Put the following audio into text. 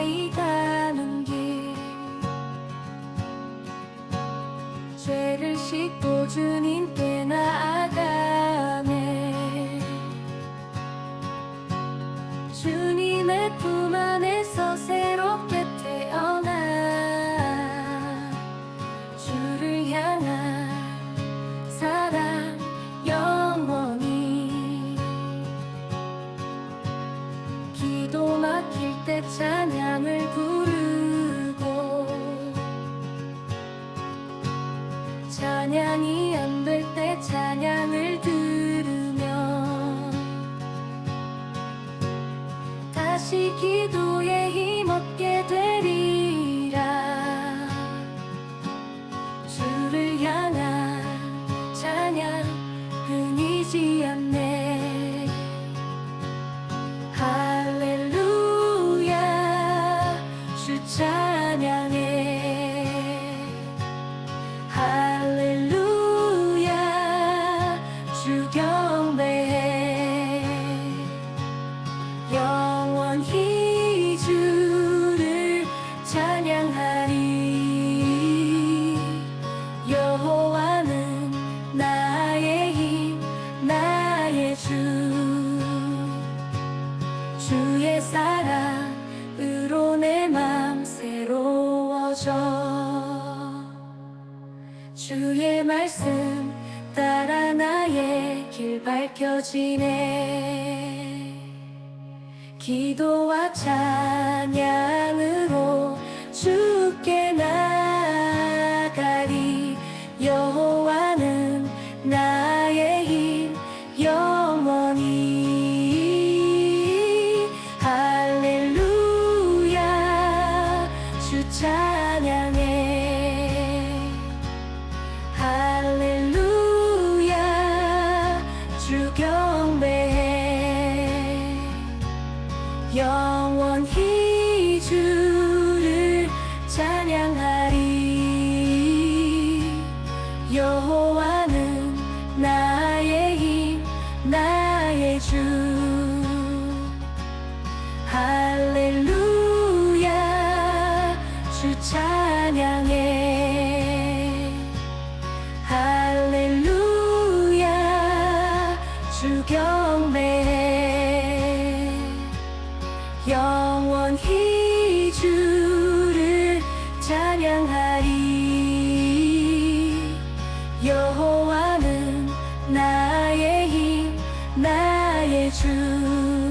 가까이 가는 길. 죄를 씻고 주님께 나아가네. 주님의 품 안에서 새롭게 태어나 때 찬양을 부르고 찬양이 안 될 때 찬양을 들으며 다시 기도에 힘없게 되 주의 사랑으로 내 맘 새로워져. 주의 말씀 따라 나의 길 밝혀지네. 기도와 찬양으 찬양해. 할렐루야. 주 경배해. 영원히 주를 찬양하리. 여호와는 나의 힘 나의 주 주 찬양해 할렐루야 주 경배해 영원히 주를 찬양하리. 여호와는 나의 힘 나의 주